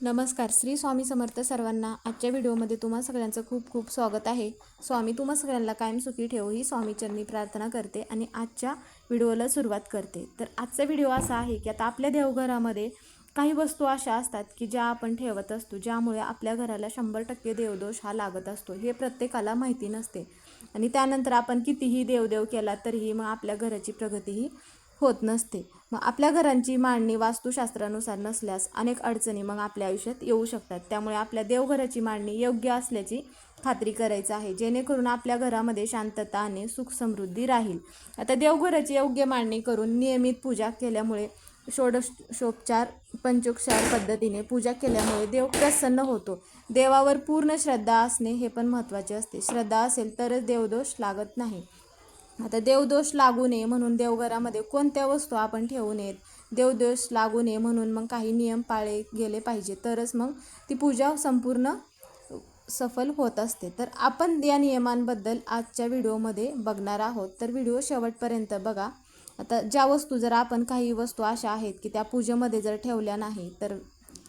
नमस्कार श्री स्वामी समर्थ सर्वांना आजच्या व्हिडिओमध्ये तुम्हा सगळ्यांचं खूप खूप स्वागत आहे. स्वामी तुम्हा सगळ्यांना कायम सुखी ठेवू ही स्वामीचरणी प्रार्थना करते आणि आजच्या व्हिडिओला सुरुवात करते. तर आजचा व्हिडिओ असा आहे की आता आपल्या देवघरामध्ये काही वस्तू अशा असतात की ज्या आपण ठेवत असतो ज्यामुळे आपल्या घराला शंभर टक्के देवदोष हा लागत असतो हे प्रत्येकाला माहिती नसते. आणि त्यानंतर आपण कितीही देवदेव केला तरीही मग आपल्या घराची प्रगतीही होत नसते. मग आपल्या घरांची मांडणी वास्तुशास्त्रानुसार नसल्यास अनेक अडचणी मग आपल्या आयुष्यात येऊ शकतात. त्यामुळे आपल्या देवघराची मांडणी योग्य असल्याची खात्री करायचं आहे. जेणेकरून आपल्या घरामध्ये शांतता आणि सुख समृद्धी राहील. आता देवघराची योग्य मांडणी करून नियमित पूजा केल्यामुळे षोडशोपचार पंचोपचार पद्धतीने पूजा केल्यामुळे देव प्रसन्न होतो. देवावर पूर्ण श्रद्धा असणे हे पण महत्त्वाचे असते. श्रद्धा असेल तरच देवदोष लागत नाही. आता देवदोष लागू नये म्हणून देवघरामध्ये कोणत्या वस्तू आपण ठेवू नयेत. देवदोष लागू नये म्हणून मग काही नियम पाळे गेले पाहिजे. तरच मग ती पूजा संपूर्ण सफल होत असते. तर आपण या नियमांबद्दल आजच्या व्हिडिओमध्ये बघणार आहोत. तर व्हिडिओ शेवटपर्यंत बघा. आता ज्या वस्तू जर आपण काही वस्तू अशा आहेत की त्या पूजेमध्ये जर ठेवल्या नाही तर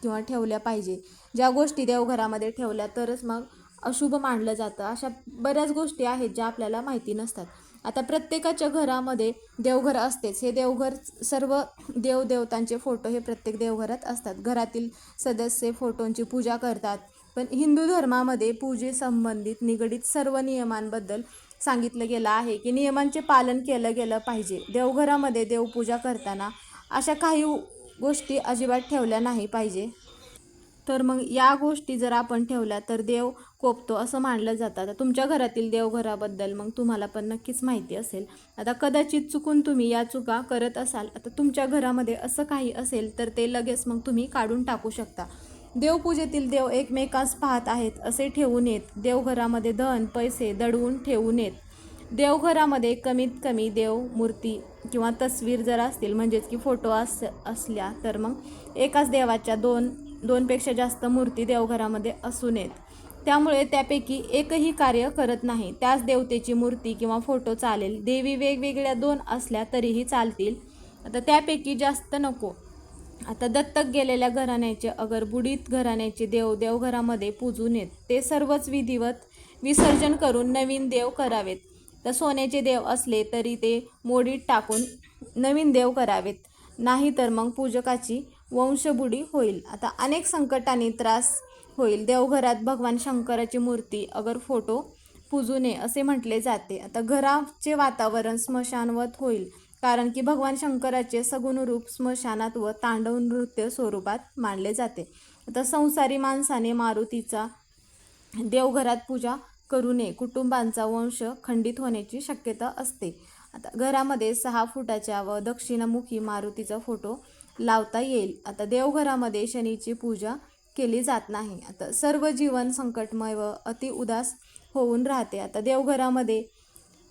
किंवा ठेवल्या पाहिजे ज्या गोष्टी देवघरामध्ये ठेवल्या तरच मग अशुभ मानलं जातं. अशा बऱ्याच गोष्टी आहेत ज्या आपल्याला माहिती नसतात. आता प्रत्येकाच्या घरामध्ये देवघर असतेच. हे देवघर सर्व देवदेवतांचे फोटो हे प्रत्येक देवघरात असतात. घरातील सदस्य फोटोंची पूजा करतात. पण हिंदू धर्मामध्ये पूजेसंबंधित निगडीत सर्व नियमांबद्दल सांगितलं गेलं आहे की नियमांचे पालन केलं गेलं पाहिजे. देवघरामध्ये देवपूजा करताना अशा काही गोष्टी अजिबात ठेवल्या नाही पाहिजे. तर मग या गोष्टी जर आपण ठेवल्या तर देव कोपतो असं मानलं जातं. आता तुमच्या घरातील देवघराबद्दल मग तुम्हाला पण नक्कीच माहिती असेल. आता कदाचित चुकून तुम्ही या चुका करत असाल आता तुमच्या घरामध्ये असं काही असेल तर ते लगेच मग तुम्ही काढून टाकू शकता. देवपूजेतील देव एकमेकास पाहत आहेत असे ठेवू नयेत देवघरामध्ये धन पैसे दडवून ठेवू नयेत देवघरामध्ये कमीत कमी देव मूर्ती किंवा तस्वीर जर असतील म्हणजेच की फोटो अस असल्या तर मग एकाच देवाच्या दोन दोनपेक्षा जास्त मूर्ती देवघरामध्ये असू नयेत त्यामुळे त्यापैकी एकही कार्य करत नाही. त्याच देवतेची मूर्ती किंवा फोटो चालेल. देवी वेगवेगळ्या दोन असल्या तरीही चालतील. आता त्यापैकी जास्त नको. आता दत्तक गेलेल्या घराण्याचे अगर बुडीत घराण्याचे देव देवघरामध्ये पूजून येत. ते सर्वच विधिवत विसर्जन करून नवीन देव करावेत. तर सोन्याचे देव असले तरी ते मोडीत टाकून नवीन देव करावेत. नाही तर मग पूजकाची वंशबुडी होईल. आता अनेक संकटाने त्रास होईल. देवघरात भगवान शंकराची मूर्ती अगर फोटो पूजू नये असे म्हटले जाते. आता घराचे वातावरण स्मशानवत होईल कारण की भगवान शंकराचे सगुण रूप स्मशानात व तांडव नृत्य स्वरूपात मानले जाते. आता संसारी माणसाने मारुतीचा देवघरात पूजा करू नये. कुटुंबांचा वंश खंडित होण्याची शक्यता असते. आता घरामध्ये सहा फुटाच्या व दक्षिणामुखी मारुतीचा फोटो लावता येईल. आता देवघरामध्ये शनीची पूजा केली जात नाही. आता सर्व जीवन संकटमय व अति उदास होऊन राहते. आता देवघरामध्ये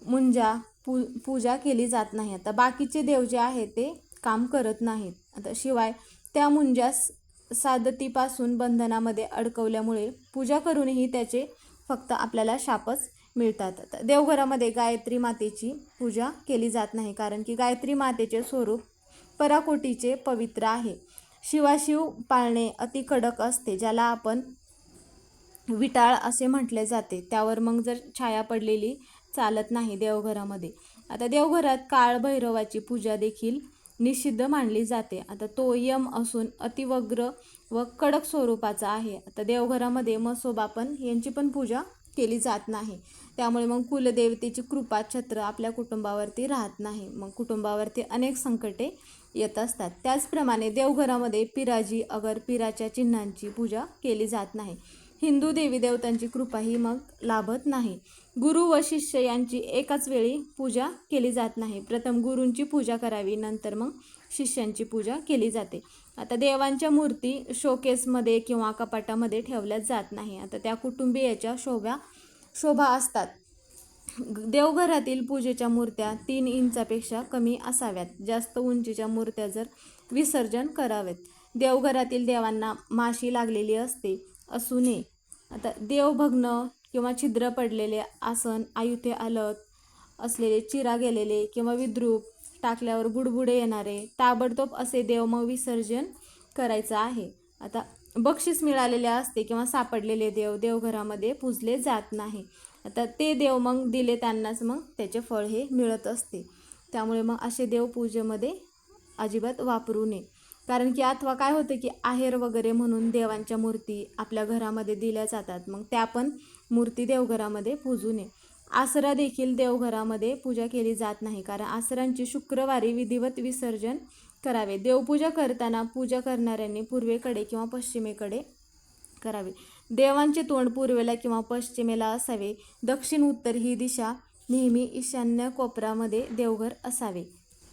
मुंजा पू पूजा केली जात नाही. आता बाकीचे देव जे आहेत ते काम करत नाहीत. आता शिवाय त्या मुंजास सादतीपासून बंधनामध्ये अडकवल्यामुळे पूजा करूनही त्याचे फक्त आपल्याला शापच मिळतात. आता देवघरामध्ये गायत्री मातेची पूजा केली जात नाही. कारण की गायत्री मातेचे स्वरूप पराकोटीचे पवित्र आहे. शिवाशिव पाळणे अति कडक असते ज्याला आपण विटाळ असे म्हटले जाते. त्यावर मग जर छाया पडलेली चालत नाही देवघरामध्ये. आता देवघरात काळ भैरवाची पूजा देखील निषिद्ध मानली जाते. आता तो यम असून अतिवग्र व कडक स्वरूपाचा आहे. आता देवघरामध्ये मसोबापन यांची पण पूजा केली जात नाही. त्यामुळे मग कुलदेवतेची कृपा छत्र आपल्या कुटुंबावरती राहत नाही. मग कुटुंबावरती अनेक संकटे येत असतात. त्याचप्रमाणे देवघरामध्ये पिराजी अगर पिराच्या चिन्हांची पूजा केली जात नाही. हिंदू देवी देवतांची कृपा ही मग लाभत नाही. गुरु व शिष्य यांची एकाच वेळी पूजा केली जात नाही. प्रथम गुरूंची पूजा करावी नंतर मग शिष्यांची पूजा केली जाते. आता देवांच्या मूर्ती शोकेसमध्ये किंवा कपाटामध्ये ठेवल्या जात नाही. आता त्या कुटुंबियाच्या शोभा शोभा असतात. देवघरातील पूजेच्या मूर्त्या तीन इंचापेक्षा कमी असाव्यात. जास्त उंचीच्या मूर्त्या जर विसर्जन करावेत. देवघरातील देवांना माशी लागलेली असते असू नये. आता देवभग्न किंवा छिद्र पडलेले आसन आयुथे आलत असलेले चिरा गेलेले किंवा विद्रूप टाकल्यावर बुडबुडे येणारे ताबडतोब असे देव मग विसर्जन करायचं आहे. आता बक्षीस मिळालेले असते किंवा सापडलेले देव देवघरामध्ये पूजले जात नाही. आता ते देव मग दिले त्यांनाच मग त्याचे फळ हे मिळत असते. त्यामुळे मग असे देव पूजेमध्ये अजिबात वापरू नये. कारण की अथवा काय होतं की आहेर वगैरे म्हणून देवांच्या मूर्ती आपल्या घरामध्ये दिल्या जातात मग त्या पण मूर्ती देवघरामध्ये पूजू नये. आसरा देखील देवघरामध्ये पूजा केली जात नाही कारण आसरांची शुक्रवारी विधिवत विसर्जन करावे. देवपूजा करताना पूजा करणाऱ्यांनी पूर्वेकडे किंवा पश्चिमेकडे करावे. देवांचे तोंड पूर्वेला किंवा पश्चिमेला असावे. दक्षिण उत्तर ही दिशा नेहमी ईशान्य कोपरामध्ये देवघर असावे.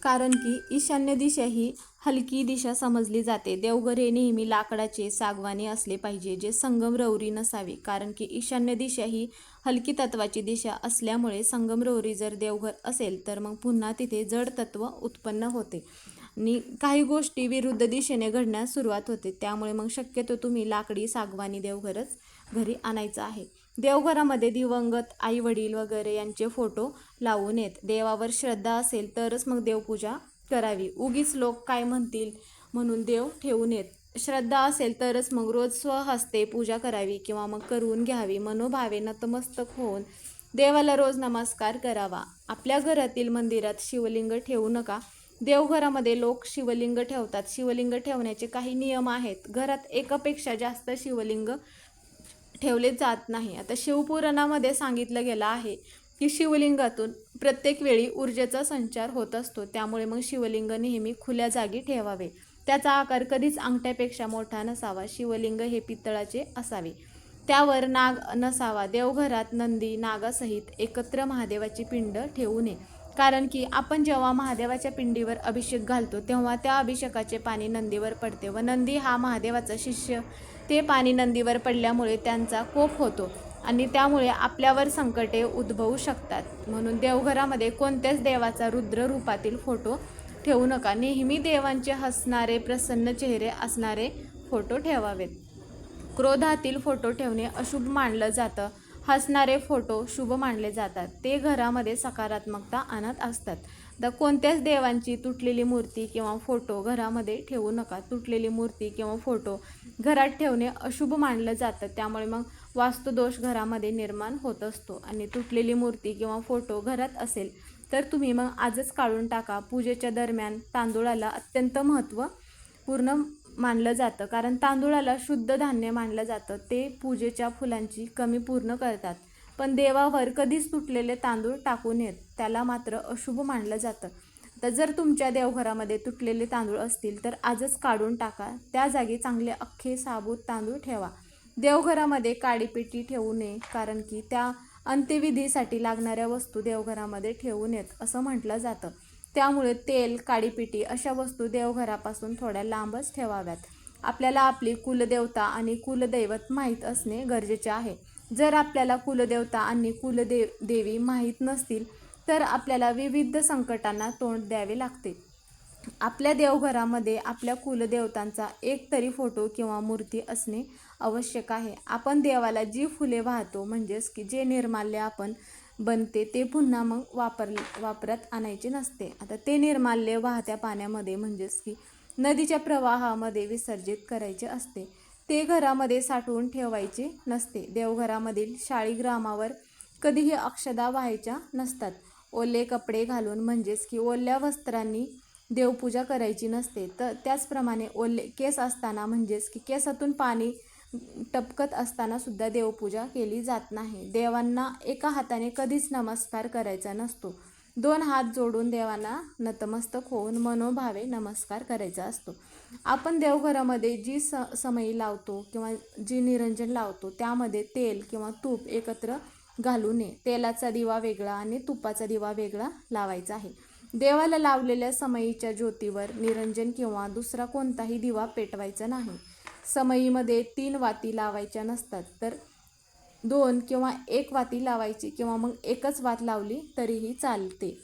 कारण की ईशान्य दिशा ही हलकी दिशा समजली जाते. देवघर हे नेहमी लाकडाचे सागवानी असले पाहिजे जे संगमरवरी नसावे. कारण की ईशान्य दिशा ही हलकी तत्वाची दिशा असल्यामुळे संगमरवरी जर देवघर असेल तर मग पुन्हा तिथे जड तत्व उत्पन्न होते. आणि काही गोष्टी विरुद्ध दिशेने घडण्यास सुरुवात होते. त्यामुळे मग शक्यतो तुम्ही लाकडी सागवानी देवघरच घरी आणायचं आहे. देवघरामध्ये दिवंगत आई वडील वगैरे यांचे फोटो लावून येत. देवावर श्रद्धा असेल तरच मग देवपूजा करावी. उगीच लोक काय म्हणतील म्हणून देव ठेवून येत. श्रद्धा असेल तरच मग रोज स्वहस्ते पूजा करावी किंवा मग करून घ्यावी. मनोभावे नतमस्तक होऊन देवाला रोज नमस्कार करावा. आपल्या घरातील मंदिरात शिवलिंग ठेवू नका. देवघरामध्ये लोक शिवलिंग ठेवतात. शिवलिंग ठेवण्याचे काही नियम आहेत. घरात एकापेक्षा जास्त शिवलिंग ठेवले जात नाही. आता शिवपुराणामध्ये सांगितलं गेलं आहे की शिवलिंगातून प्रत्येक वेळी ऊर्जेचा संचार होत असतो. त्यामुळे मग शिवलिंग नेहमी खुल्या जागी ठेवावे. त्याचा आकार कधीच अंगठ्यापेक्षा मोठा नसावा. शिवलिंग हे पितळाचे असावे. त्यावर नाग नसावा. देवघरात नंदी नागासहित एकत्र महादेवाची पिंड ठेवू नये. कारण की आपण जेव्हा महादेवाच्या पिंडीवर अभिषेक घालतो तेव्हा त्या अभिषेकाचे पाणी नंदीवर पडते व नंदी हा महादेवाचा शिष्य. ते पाणी नंदीवर पडल्यामुळे त्यांचा कोप होतो आणि त्यामुळे आपल्यावर संकटे उद्भवू शकतात. म्हणून देवघरामध्ये कोणत्याच देवाचा रुद्र रूपातील फोटो ठेवू नका. नेहमी देवांचे हसणारे प्रसन्न चेहरे असणारे फोटो ठेवावेत. क्रोधातील फोटो ठेवणे अशुभ मानलं जातं. हसणारे फोटो शुभ मानले जातात. ते घरामध्ये सकारात्मकता आणत असतात. द कोणत्याच देवांची तुटलेली मूर्ती किंवा फोटो घरामध्ये ठेवू नका. तुटलेली मूर्ती किंवा फोटो घरात ठेवणे अशुभ मानलं जातं. त्यामुळे मग वास्तुदोष घरामध्ये निर्माण होत असतो. आणि तुटलेली मूर्ती किंवा फोटो घरात असेल तर तुम्ही मग आजच काढून टाका. पूजेच्या दरम्यान तांदूळाला अत्यंत महत्त्व पूर्ण मानलं जातं. कारण तांदूळाला शुद्ध धान्य मानलं जातं. ते पूजेच्या फुलांची कमी पूर्ण करतात. पण देवावर कधीच तुटलेले तांदूळ टाकू नयेत त्याला मात्र अशुभ मानलं जातं. तर जर तुमच्या देवघरामध्ये तुटलेले तांदूळ असतील तर आजच काढून टाका. त्या जागी चांगले अख्खे साबूत तांदूळ ठेवा. देवघरामध्ये काडीपेटी ठेवू नये कारण की त्या अंत्यविधीसाठी लागणाऱ्या वस्तू देवघरामध्ये ठेवू नयेत असं म्हटलं जातं. त्यामुळे तेल काडीपिटी अशा वस्तू देवघरापासून थोड्या लांबच ठेवाव्यात. आपल्याला आपली कुलदेवता आणि कुलदैवत माहीत असणे गरजेचे आहे. जर आपल्याला कुलदेवता आणि कुलदेव देवी माहीत नसतील तर आपल्याला विविध संकटांना तोंड द्यावे लागते. आपल्या देवघरामध्ये आपल्या कुलदेवतांचा एक तरी फोटो किंवा मूर्ती असणे आवश्यक आहे. आपण देवाला जी फुले वाहतो म्हणजेच की जे निर्माल्य आपण बनते ते पुन्हा मग वापर वापरात आणायचे नसते. आता ते निर्माल्य वाहत्या पाण्यामध्ये म्हणजेच की नदीच्या प्रवाहामध्ये विसर्जित करायचे असते. ते घरामध्ये साठवून ठेवायचे नसते. देवघरामधील शाळीग्रामावर कधीही अक्षदा व्हायच्या नसतात. ओले कपडे घालून म्हणजेच की ओल्या वस्त्रांनी देवपूजा करायची नसते. तर त्याचप्रमाणे ओले केस असताना म्हणजेच की केसातून पाणी टपकत असताना सुद्धा देवपूजा केली जात नाही. देवांना एका हाताने कधीच नमस्कार करायचा नसतो. दोन हात जोडून देवांना नतमस्तक होऊन मनोभावे नमस्कार करायचा असतो. आपण देवघरामध्ये जी स समयी लावतो किंवा जी निरंजन लावतो त्यामध्ये तेल किंवा तूप एकत्र घालू नये तेलाचा दिवा वेगळा आणि तुपाचा दिवा वेगळा लावायचा आहे. देवाला लावलेल्या समयीच्या ज्योतीवर निरंजन किंवा दुसरा कोणताही दिवा पेटवायचा नाही. समईमध्ये तीन वाती लावायच्या नसतात. तर दोन किंवा एक वाती लावायची किंवा मग एकच वात लावली तरीही चालते.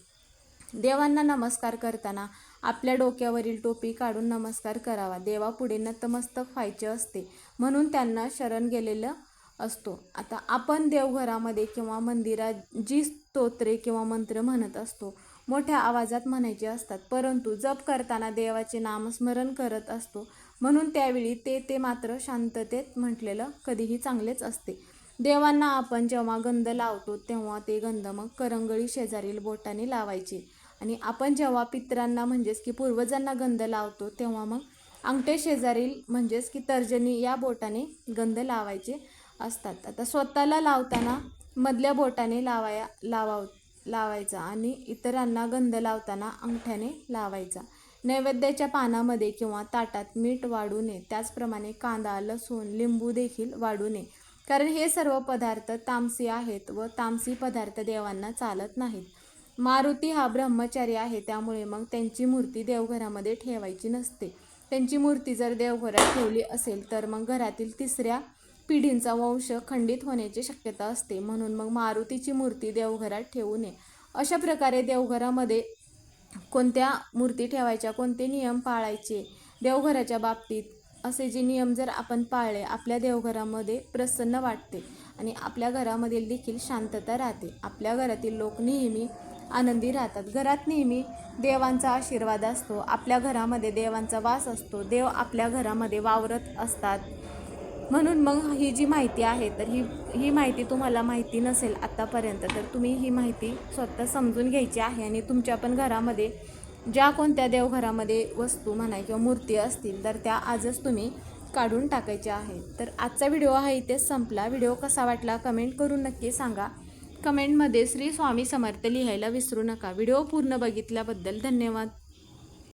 देवांना नमस्कार करताना आपल्या डोक्यावरील टोपी काढून नमस्कार करावा. देवापुढे नतमस्तक व्हायचे असते म्हणून त्यांना शरण गेलेलं असतो. आता आपण देवघरामध्ये किंवा मंदिरात जी स्तोत्रे किंवा मंत्र म्हणत असतो मोठ्या आवाजात म्हणायचे असतात. परंतु जप करताना देवाचे नामस्मरण करत असतो. म्हणून त्यावेळी ते ते मात्र शांततेत म्हटलेलं कधीही चांगलेच असते. देवांना आपण जेव्हा गंध लावतो तेव्हा ते गंध मग करंगळी शेजारील बोटाने लावायचे. आणि आपण जेव्हा पितरांना म्हणजेच की पूर्वजांना गंध लावतो तेव्हा मग अंगठे शेजारील म्हणजेच की तर्जनी या बोटाने गंध लावायचे असतात. आता स्वतःला लावताना मधल्या बोटाने लावाया लावा लावायचा आणि इतरांना गंध लावताना अंगठ्याने लावायचा. नैवेद्याच्या पानामध्ये किंवा ताटात मीठ वाढू नये. त्याचप्रमाणे कांदा लसूण लिंबू देखील वाढू नये. कारण हे सर्व पदार्थ तामसी आहेत व तामसी पदार्थ देवांना चालत नाहीत. मारुती हा ब्रह्मचारी आहे त्यामुळे मग त्यांची मूर्ती देवघरामध्ये ठेवायची नसते. त्यांची मूर्ती जर देवघरात ठेवली असेल तर मग घरातील तिसऱ्या पिढींचा वंश खंडित होण्याची शक्यता असते. म्हणून मग मारुतीची मूर्ती देवघरात ठेवू नये. अशा प्रकारे देवघरामध्ये कोणत्या मूर्ती ठेवायच्या कोणते नियम पाळायचे देवघराच्या बाबतीत? असे जे नियम जर आपण पाळले आपल्या देवघरामध्ये प्रसन्न वाटते आणि आपल्या घरामधील देखील शांतता राहते. आपल्या घरातील लोक नेहमी आनंदी राहतात. घरात नेहमी देवांचा आशीर्वाद असतो. आपल्या घरामध्ये देवांचा वास असतो. देव आपल्या घरामध्ये वावरत असतात. म्हणून मग ही जी माहिती आहे तर ही ही माहिती तुम्हाला माहिती नसेल आत्तापर्यंत तर तुम्ही ही माहिती स्वतः समजून घ्यायची आहे आणि तुमच्या पण घरामध्ये ज्या कोणत्या देवघरामध्ये वस्तू म्हणा किंवा मूर्ती असतील तर त्या आजच तुम्ही काढून टाकायच्या आहेत. तर आजचा व्हिडिओ हा इथेच संपला. व्हिडिओ कसा वाटला कमेंट करून नक्की सांगा. कमेंटमध्ये श्री स्वामी समर्थ लिहायला विसरू नका. व्हिडिओ पूर्ण बघितल्याबद्दल धन्यवाद.